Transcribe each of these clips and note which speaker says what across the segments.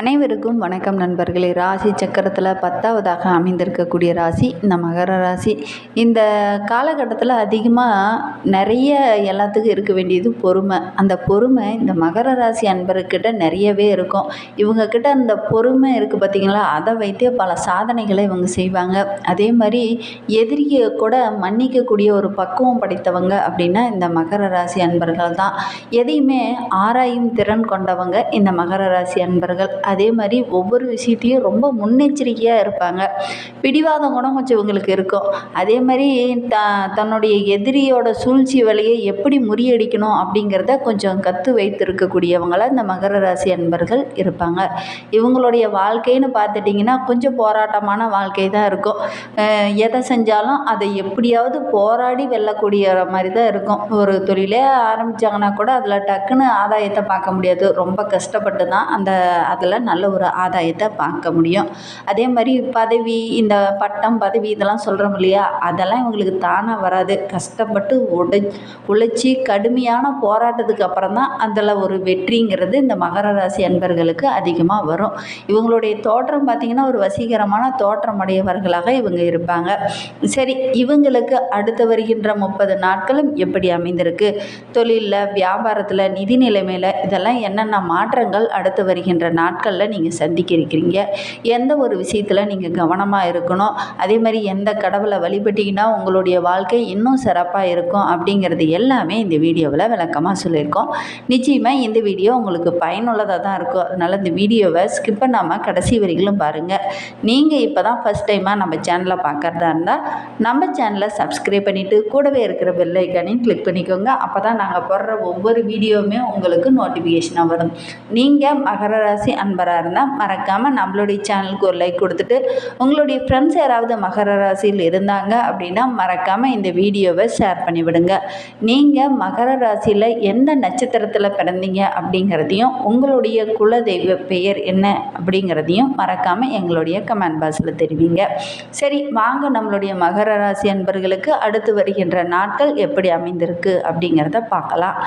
Speaker 1: அனைவருக்கும் வணக்கம் நண்பர்களே. ராசி சக்கரத்தில் பத்தாவதாக அமைந்திருக்கக்கூடிய ராசி இந்த மகர ராசி. இந்த காலகட்டத்தில் அதிகமாக நிறைய எல்லாத்துக்கும் இருக்க வேண்டியது பொறுமை. அந்த பொறுமை இந்த மகர ராசி அன்பர்கிட்ட நிறையவே இருக்கும். இவங்கக்கிட்ட அந்த பொறுமை இருக்குது பார்த்திங்களா அதை வைத்தே பல சாதனைகளை இவங்க செய்வாங்க. அதே மாதிரி எதிரியை கூட மன்னிக்கக்கூடிய ஒரு பக்குவம் படைத்தவங்க அப்படின்னா இந்த மகர ராசி அன்பர்கள் தான். எதையுமே ஆராயும் திறன் கொண்டவங்க இந்த மகர ராசி அன்பர்கள். அதே மாதிரி ஒவ்வொரு விஷயத்தையும் ரொம்ப முன்னெச்சரிக்கையாக இருப்பாங்க. பிடிவாதம் கூட கொஞ்சம் இவங்களுக்கு இருக்கும். அதே மாதிரி த தன்னுடைய எதிரியோட சூழ்ச்சி வழியை எப்படி முறியடிக்கணும் அப்படிங்கிறத கொஞ்சம் கற்று வைத்திருக்கக்கூடியவங்களாக இந்த மகர ராசி அன்பர்கள் இருப்பாங்க. இவங்களுடைய வாழ்க்கைன்னு பார்த்துட்டிங்கன்னா கொஞ்சம் போராட்டமான வாழ்க்கை தான் இருக்கும். எதை செஞ்சாலும் அதை எப்படியாவது போராடி வெல்லக்கூடிய மாதிரி தான் இருக்கும். ஒரு தொழிலே ஆரம்பித்தாங்கன்னா கூட அதில் டக்குன்னு ஆதாயத்தை பார்க்க முடியாது. ரொம்ப கஷ்டப்பட்டு தான் அந்த அதில் நல்ல ஒரு ஆதாயத்தை பார்க்க முடியும். அதே மாதிரி பதவி இந்த பட்டம் பதவி இதெல்லாம் சொல்கிறோம் இல்லையா? அதெல்லாம் இவங்களுக்கு தானாக வராது. கஷ்டப்பட்டு உடை உழைச்சி கடுமையான போராட்டத்துக்கு அப்புறம் தான் அதில் ஒரு வெற்றிங்கிறது இந்த மகர ராசி அன்பர்களுக்கு அதிகமாக வரும். இவங்களுடைய தோற்றம் பார்த்திங்கன்னா ஒரு வசீகரமான தோற்றம் உடையவர்களாக இவங்க இருப்பாங்க. சரி இவங்களுக்கு அடுத்து வருகின்ற முப்பது நாட்களும் எப்படி அமைந்திருக்கு? தொழிலில் வியாபாரத்தில் நிதி நிலைமையில் இதெல்லாம் என்னென்ன மாற்றங்கள் அடுத்து வருகின்ற நாட்களில் நீங்கள் சந்திக்க இருக்கிறீங்க எந்த ஒரு விஷயத்தில் நீங்கள் கவனமாக இருக்கணும்? அதே மாதிரி எந்த கடவுளை வழிபட்டிங்கன்னா உங்களுடைய வாழ்க்கை இன்னும் சிறப்பாக இருக்கும் அப்படிங்கிறது எல்லாமே இந்த வீடியோவில் விளக்கமாக சொல்லியிருக்கோம். நிச்சயமாக இந்த வீடியோ உங்களுக்கு பயனுள்ளதாக தான் இருக்கும். அதனால் இந்த வீடியோவை ஸ்கிப் பண்ணாமல் கடைசி வரைகளும் பாருங்கள் நீங்கள் இப்போ தான் ஃபஸ்ட் டைமாக நம்ம சேனலை பார்க்குறதா இருந்தால் நம்ம சேனலை சப்ஸ்கிரைப் பண்ணிவிட்டு கூடவே இருக்கிற பெல்லைக்கானையும் கிளிக் பண்ணிக்கோங்க. அப்போ தான் நாங்கள் போடுற ஒவ்வொரு வீடியோவுமே உங்களுக்கு நோட்டிஃபிகேஷனாக வரும். நீங்கள் மகர ராசி நண்பராக இருந்தால் மறக்காமல் நம்மளுடைய சேனலுக்கு ஒரு லைக் கொடுத்துட்டு உங்களுடைய ஃப்ரெண்ட்ஸ் யாராவது மகர ராசியில் இருந்தாங்க அப்படின்னா மறக்காமல் இந்த வீடியோவை ஷேர் பண்ணிவிடுங்க. நீங்கள் மகர ராசியில் எந்த நட்சத்திரத்தில் பிறந்தீங்க அப்படிங்கிறதையும் உங்களுடைய குலதெய்வ பெயர் என்ன அப்படிங்கிறதையும் மறக்காமல் எங்களுடைய கமெண்ட் பாக்ஸில் தெரிவிங்க. சரி வாங்க நம்மளுடைய மகர ராசி அன்பர்களுக்கு அடுத்து வருகின்ற நாட்கள் எப்படி அமைந்திருக்கு அப்படிங்கிறத பார்க்கலாம்.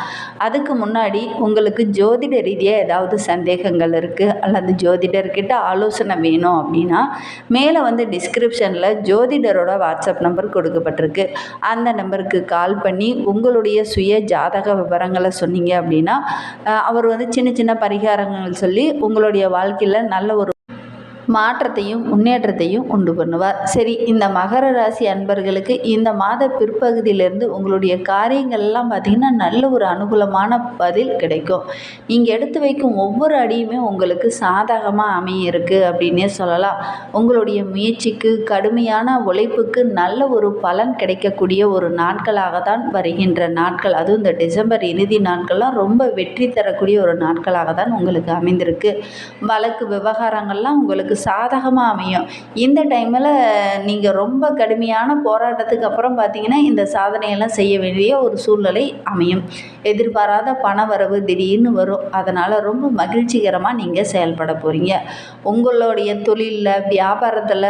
Speaker 1: அதுக்கு முன்னாடி உங்களுக்கு ஜோதிட ரீதியாக ஏதாவது சந்தேகங்கள் இருக்குது அல்லது ஜோதிடர்கிட்ட ஆலோசனை வேணும் அப்படின்னா மேலே வந்து டிஸ்கிரிப்ஷனில் ஜோதிடரோட வாட்ஸ்அப் நம்பர் கொடுக்கப்பட்டிருக்கு. அந்த நம்பருக்கு கால் பண்ணி உங்களுடைய சுய ஜாதக விவரங்களை சொன்னீங்க அப்படின்னா அவர் வந்து சின்ன சின்ன பரிகாரங்கள் சொல்லி உங்களுடைய வாழ்க்கையில் நல்ல ஒரு மாற்றத்தையும் முன்னேற்றத்தையும் உண்டு பண்ணுவார். சரி இந்த மகர ராசி அன்பர்களுக்கு இந்த மாத பிற்பகுதியிலேருந்து உங்களுடைய காரியங்கள்லாம் பார்த்திங்கன்னா நல்ல ஒரு அனுகூலமான பதில் கிடைக்கும். நீங்கள் எடுத்து வைக்கும் ஒவ்வொரு அடியுமே உங்களுக்கு சாதகமாக அமைய இருக்குது அப்படின்னே சொல்லலாம். உங்களுடைய முயற்சிக்கு கடுமையான உழைப்புக்கு நல்ல ஒரு பலன் கிடைக்கக்கூடிய ஒரு நாட்களாக தான் வருகின்ற நாட்கள். அதுவும் இந்த டிசம்பர் இறுதி நாட்கள்லாம் ரொம்ப வெற்றி தரக்கூடிய ஒரு நாட்களாக தான் உங்களுக்கு அமைந்திருக்கு. வழக்கு விவகாரங்கள்லாம் உங்களுக்கு சாதகமாக அமையும். இந்த டைமில் நீங்கள் ரொம்ப கடுமையான போராட்டத்துக்கு அப்புறம் பார்த்தீங்கன்னா இந்த சாதனையெல்லாம் செய்ய வேண்டிய ஒரு சூழ்நிலை அமையும். எதிர்பாராத பண வரவு திடீர்னு வரும். அதனால் ரொம்ப மகிழ்ச்சிகரமாக நீங்கள் செயல்பட போகிறீங்க உங்களுடைய தொழிலில் வியாபாரத்தில்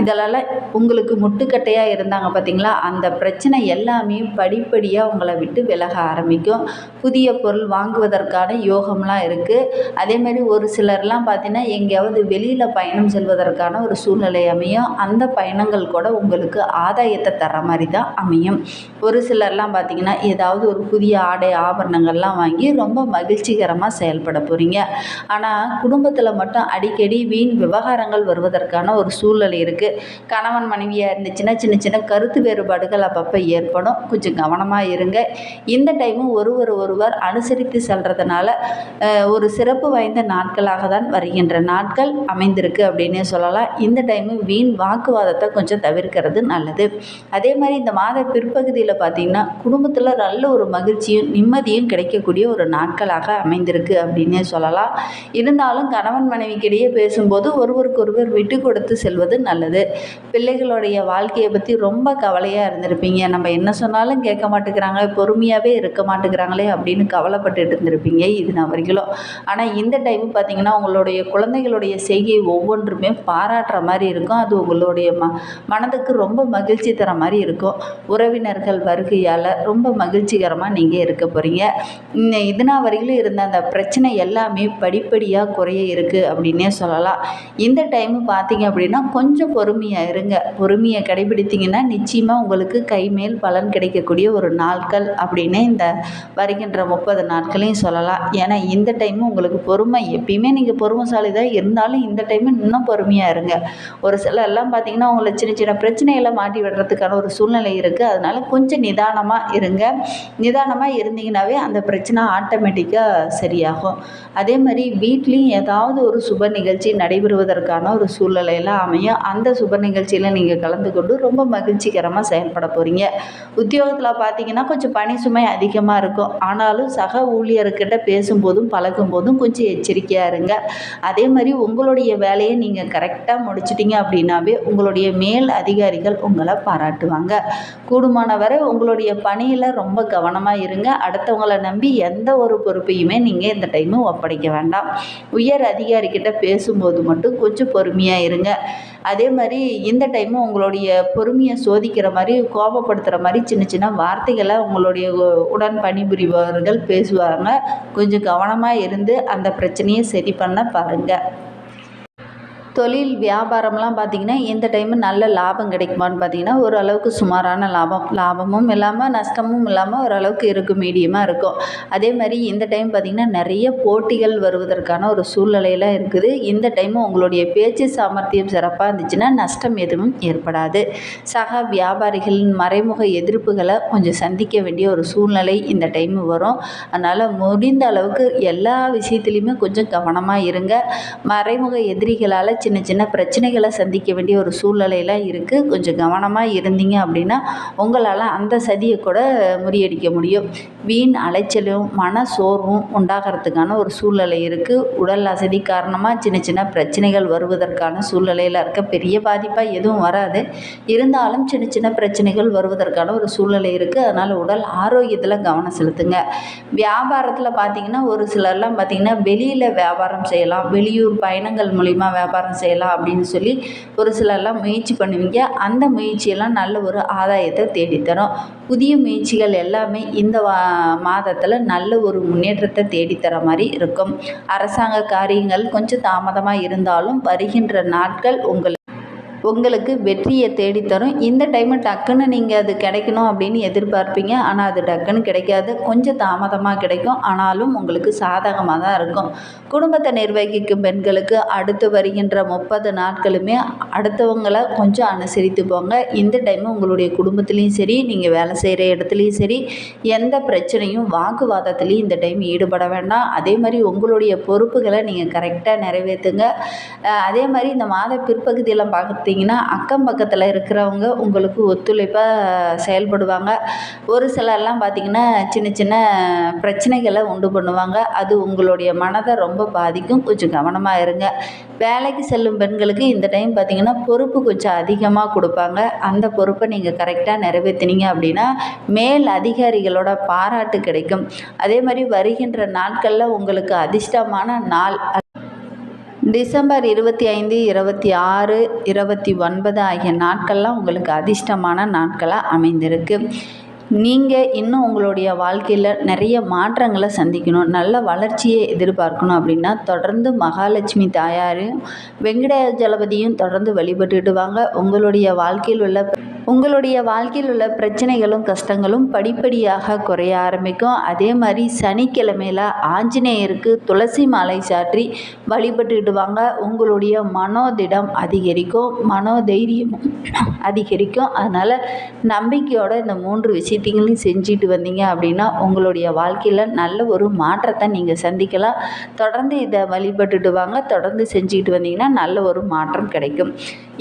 Speaker 1: இதெல்லாம் உங்களுக்கு முட்டுக்கட்டையாக இருந்தாங்க பார்த்தீங்களா அந்த பிரச்சனை எல்லாமே படிப்படியாக உங்களை விட்டு விலக ஆரம்பிக்கும். புதிய பொருள் வாங்குவதற்கான யோகம்லாம் இருக்குது அதே மாதிரி ஒரு சிலர்லாம் பார்த்தீங்கன்னா எங்கேயாவது வெளி வெளியில் பயணம் செல்வதற்கான ஒரு சூழ்நிலை அமையும். அந்த பயணங்கள் கூட உங்களுக்கு ஆதாயத்தை தர மாதிரி தான் அமையும். ஒரு சிலர்லாம் பார்த்திங்கன்னா ஏதாவது ஒரு புதிய ஆடை ஆபரணங்கள்லாம் வாங்கி ரொம்ப மகிழ்ச்சிகரமாக செயல்பட போகிறீங்க ஆனால் குடும்பத்தில் மட்டும் அடிக்கடி வீண் விவகாரங்கள் வருவதற்கான ஒரு சூழ்நிலை இருக்குது கணவன் மனைவியாக இருந்துச்சுன்னா சின்ன சின்ன கருத்து வேறுபாடுகள் அப்பப்போ ஏற்படும். கொஞ்சம் கவனமாக இருங்க. இந்த டைமும் ஒருவர் ஒருவர் அனுசரித்து செல்றதுனால ஒரு சிறப்பு வாய்ந்த நாட்களாக தான் வருகின்ற நாட்கள். அமைந்திருக்கு அப்படின்னே சொல்லலாம். இந்த டைமு வீண் வாக்குவாதத்தை கொஞ்சம் தவிர்க்கிறது நல்லது. அதே மாதிரி இந்த மாத பிற்பகுதியில் பார்த்தீங்கன்னா குடும்பத்தில் நல்ல ஒரு மகிழ்ச்சியும் நிம்மதியும் கிடைக்கக்கூடிய ஒரு நாட்களாக அமைந்திருக்கு அப்படின்னே சொல்லலாம். இருந்தாலும் கணவன் மனைவிக்கிடையே பேசும்போது ஒருவருக்கொருவர் விட்டு கொடுத்து செல்வது நல்லது. பிள்ளைகளுடைய வாழ்க்கையை பற்றி ரொம்ப கவலையாக இருந்திருப்பீங்க. நம்ம என்ன சொன்னாலும் கேட்க மாட்டேங்கிறாங்க பொறுமையாகவே இருக்க மாட்டேங்கிறாங்களே அப்படின்னு கவலைப்பட்டு இருந்திருப்பீங்க. இது நான் வரைக்கும் ஆனால் இந்த டைம் பார்த்தீங்கன்னா உங்களுடைய குழந்தைகளுடைய செய்கை செய்கை ஒவ்வொன்றுமே பாராட்டுற மாதிரி இருக்கும். அது உங்களுடைய ம மனதுக்கு ரொம்ப மகிழ்ச்சி தர மாதிரி இருக்கும். உறவினர்கள் வருகையால் ரொம்ப மகிழ்ச்சிகரமாக நீங்கள் இருக்க போகிறீங்க இந்த இதுனா வரையிலும் இருந்த அந்த பிரச்சனை எல்லாமே படிப்படியாக குறைய இருக்குது அப்படின்னே சொல்லலாம். இந்த டைமு பார்த்தீங்க அப்படின்னா கொஞ்சம் பொறுமையாக இருங்க. பொறுமையை கடைபிடித்தீங்கன்னா நிச்சயமாக உங்களுக்கு கைமேல் பலன் கிடைக்கக்கூடிய ஒரு நாட்கள் அப்படின்னு இந்த வருகின்ற முப்பது நாட்களையும் சொல்லலாம். ஏன்னா இந்த டைமும் உங்களுக்கு பொறுமை எப்பயுமே நீங்கள் பொறுமைசாலி தான் இருந்தாலும் இந்த டைமு இன்னும் பொறுமையாக இருங்க. ஒரு சிலர் எல்லாம் பார்த்தீங்கன்னா உங்களை சின்ன சின்ன பிரச்சனைகளை மாட்டி விடுறதுக்கான ஒரு சூழ்நிலை இருக்குது அதனால் கொஞ்சம் நிதானமாக இருங்க. நிதானமாக இருந்தீங்கன்னாவே அந்த பிரச்சனை ஆட்டோமேட்டிக்காக சரியாகும். அதே மாதிரி வீட்லேயும் ஏதாவது ஒரு சுப நிகழ்ச்சி நடைபெறுவதற்கான ஒரு சூழ்நிலையெல்லாம் அமையும் அந்த சுப நிகழ்ச்சியில் நீங்கள் கலந்து கொண்டு ரொம்ப மகிழ்ச்சிகரமாக செயல்பட போகிறீங்க உத்தியோகத்தில் பார்த்தீங்கன்னா கொஞ்சம் பணி சுமை அதிகமாக இருக்கும். ஆனாலும் சக ஊழியர்கிட்ட பேசும்போதும் பழகும் போதும் கொஞ்சம் எச்சரிக்கையாக இருங்க. அதே மாதிரி உங்களோட உங்களுடைய வேலையை நீங்கள் கரெக்டாக முடிச்சிட்டிங்க அப்படின்னாவே உங்களுடைய மேல் அதிகாரிகள் உங்களை பாராட்டுவாங்க. கூடுமான வரை உங்களுடைய பணியில் ரொம்ப கவனமாக இருங்க. அடுத்தவங்களை நம்பி எந்த ஒரு பொறுப்பையுமே நீங்கள் இந்த டைமு ஒப்படைக்க வேண்டாம். உயர் அதிகாரிக்கிட்ட பேசும்போது மட்டும் கொஞ்சம் பொறுமையாக இருங்க. அதே மாதிரி இந்த டைமும் உங்களுடைய பொறுமையை சோதிக்கிற மாதிரி கோபப்படுத்துகிற மாதிரி சின்ன சின்ன வார்த்தைகளை உங்களுடைய உ- உடன் பணிபுரிபவர்கள் பேசுவாங்க. கொஞ்சம் கவனமாக இருந்து அந்த பிரச்சனையை சரி பண்ண பாருங்கள் தொழில் வியாபாரம்லாம் பார்த்திங்கன்னா இந்த டைமு நல்ல லாபம் கிடைக்குமான்னு பார்த்தீங்கன்னா ஓரளவுக்கு சுமாரான லாபம் லாபமும் இல்லாமல் நஷ்டமும் இல்லாமல் ஓரளவுக்கு இருக்கும் மீடியமாக இருக்கும். அதே மாதிரி இந்த டைம் பார்த்திங்கன்னா நிறைய போட்டிகள் வருவதற்கான ஒரு சூழ்நிலையெல்லாம் இருக்குது. இந்த டைமு உங்களுடைய பேச்சு சாமர்த்தியம் சிறப்பாக இருந்துச்சுன்னா நஷ்டம் எதுவும் ஏற்படாது. சக வியாபாரிகளின் மறைமுக எதிர்ப்புகளை கொஞ்சம் சந்திக்க வேண்டிய ஒரு சூழ்நிலை இந்த டைமு வரும். அதனால் முடிந்த அளவுக்கு எல்லா விஷயத்துலையுமே கொஞ்சம் கவனமாக இருங்க. மறைமுக எதிரிகளால் சின்ன சின்ன பிரச்சனைகளை சந்திக்க வேண்டிய ஒரு சூழ்நிலையெல்லாம் இருக்குது கொஞ்சம் கவனமாக இருந்தீங்க அப்படின்னா உங்களால் அந்த சதியை கூட முறியடிக்க முடியும். வீண் அலைச்சலும் மன சோர்வும் உண்டாகிறதுக்கான ஒரு சூழ்நிலை இருக்குது உடல் அசதி காரணமாக சின்ன சின்ன பிரச்சனைகள் வருவதற்கான சூழ்நிலையில் இருக்க பெரிய பாதிப்பாக எதுவும் வராது. இருந்தாலும் சின்ன சின்ன பிரச்சனைகள் வருவதற்கான ஒரு சூழ்நிலை இருக்குது அதனால் உடல் ஆரோக்கியத்தில் கவனம் செலுத்துங்க. வியாபாரத்தில் பார்த்தீங்கன்னா ஒரு சிலர்லாம் பார்த்தீங்கன்னா வெளியில் வியாபாரம் செய்யலாம். வெளியூர் பயணங்கள் மூலிமா வியாபாரம் செய்யலாம் அப்படின்னு சொல்லி ஒரு சிலர்லாம் முயற்சி பண்ணுவீங்க. அந்த முயற்சியெல்லாம் நல்ல ஒரு ஆதாயத்தை தேடித்தரும். புதிய முயற்சிகள் எல்லாமே இந்த வா மாதத்தில் நல்ல ஒரு முன்னேற்றத்தை தேடித்தர மாதிரி இருக்கும். அரசாங்க காரியங்கள் கொஞ்சம் தாமதமாக இருந்தாலும் வருகின்ற நாட்கள் உங்கள் உங்களுக்கு வெற்றியை தேடித்தரும். இந்த டைமு டக்குன்னு நீங்கள் அது கிடைக்கணும் அப்படின்னு எதிர்பார்ப்பீங்க. ஆனால் அது டக்குன்னு கிடைக்காது. கொஞ்சம் தாமதமாக கிடைக்கும். ஆனாலும் உங்களுக்கு சாதகமாக தான் இருக்கும். குடும்பத்தை நிர்வகிக்கும் பெண்களுக்கு அடுத்து வருகின்ற முப்பது நாட்களுமே அடுத்தவங்களை கொஞ்சம் அனுசரித்து போங்க. இந்த டைமு உங்களுடைய குடும்பத்துலேயும் சரி நீங்கள் வேலை செய்கிற இடத்துலையும் சரி எந்த பிரச்சனையும் வாக்குவாதத்துலேயும் இந்த டைம் ஈடுபட வேண்டாம். அதே மாதிரி உங்களுடைய பொறுப்புகளை நீங்கள் கரெக்டாக நிறைவேற்றுங்க அதே மாதிரி இந்த மாத பிற்பகுதியெல்லாம் பார்த்தீங்க பார்த்தீங்கன்னா அக்கம் பக்கத்தில் இருக்கிறவங்க உங்களுக்கு ஒத்துழைப்பாக செயல்படுவாங்க. ஒரு சிலர்லாம் பார்த்தீங்கன்னா சின்ன சின்ன பிரச்சனைகளை உண்டு பண்ணுவாங்க. அது உங்களுடைய மனதை ரொம்ப பாதிக்கும். கொஞ்சம் கவனமாக இருங்க. வேலைக்கு செல்லும் பெண்களுக்கு இந்த டைம் பார்த்தீங்கன்னா பொறுப்பு கொஞ்சம் அதிகமாக கொடுப்பாங்க. அந்த பொறுப்பை நீங்கள் கரெக்டாக நிறைவேற்றினீங்க அப்படின்னா மேல் அதிகாரிகளோட பாராட்டு கிடைக்கும். அதே மாதிரி வருகின்ற நாட்களில் உங்களுக்கு அதிர்ஷ்டமான நாள் டிசம்பர் இருபத்தி ஐந்து இருபத்தி ஆறு இருபத்தி ஒன்பது ஆகிய நாட்கள்லாம் உங்களுக்கு அதிர்ஷ்டமான நாட்களாக அமைந்திருக்கு. நீங்கள் இன்னும் உங்களுடைய வாழ்க்கையில் நிறைய மாற்றங்களை சந்திக்கணும் நல்ல வளர்ச்சியை எதிர்பார்க்கணும் அப்படின்னா தொடர்ந்து மகாலட்சுமி தாயாரையும் வெங்கடாஜலபதியும் தொடர்ந்து வழிபட்டுட்டு வாங்க. உங்களுடைய வாழ்க்கையில் உள்ள உங்களுடைய வாழ்க்கையில் உள்ள பிரச்சனைகளும் கஷ்டங்களும் படிப்படியாக குறைய ஆரம்பிக்கும். அதே மாதிரி சனிக்கிழமையில் ஆஞ்சநேயருக்கு துளசி மாலை சாற்றி வழிபட்டுக்கிட்டு வாங்க. உங்களுடைய மனோதிடம் அதிகரிக்கும். மனோதைரியமும் அதிகரிக்கும். அதனால் நம்பிக்கையோட இந்த மூன்று விஷயத்தையும் செஞ்சுட்டு வந்தீங்க அப்படின்னா உங்களுடைய வாழ்க்கையில் நல்ல ஒரு மாற்றத்தை நீங்கள் சந்திக்கலாம். தொடர்ந்து இதை வழிபட்டுட்டு வாங்க. தொடர்ந்து செஞ்சுக்கிட்டு வந்தீங்கன்னா நல்ல ஒரு மாற்றம் கிடைக்கும்.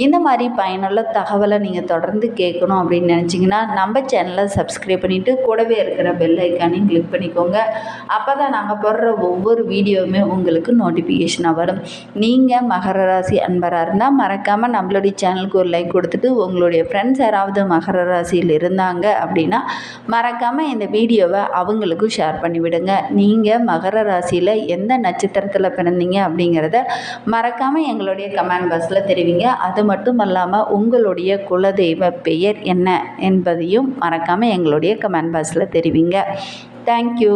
Speaker 1: இந்த மாதிரி பயனுள்ள தகவலை நீங்கள் தொடர்ந்து கேட்கணும் அப்படின்னு நினச்சிங்கன்னா நம்ம சேனலை சப்ஸ்கிரைப் பண்ணிவிட்டு கூடவே இருக்கிற பெல் ஐக்கானையும் கிளிக் பண்ணிக்கோங்க. அப்போ தான் நாங்கள் போடுற ஒவ்வொரு வீடியோவுமே உங்களுக்கு நோட்டிஃபிகேஷனாக வரும். நீங்கள் மகர ராசி அன்பராக இருந்தால் மறக்காமல் நம்மளுடைய சேனலுக்கு ஒரு லைக் கொடுத்துட்டு உங்களுடைய ஃப்ரெண்ட்ஸ் யாராவது மகர ராசியில் இருந்தாங்க அப்படின்னா மறக்காமல் இந்த வீடியோவை அவங்களுக்கும் ஷேர் பண்ணிவிடுங்க. நீங்கள் மகர ராசியில் எந்த நட்சத்திரத்தில் பிறந்தீங்க அப்படிங்கிறத மறக்காமல் எங்களுடைய கமெண்ட் பாக்ஸில் தெரிவிங்க. அது மட்டும் இல்லாமல் உங்களுடைய குலதெய்வ பெயர் என்ன என்பதையும் மறக்காமல் எங்களுடைய கமெண்ட் பாக்ஸில் தெரிவிங்க. தேங்க்யூ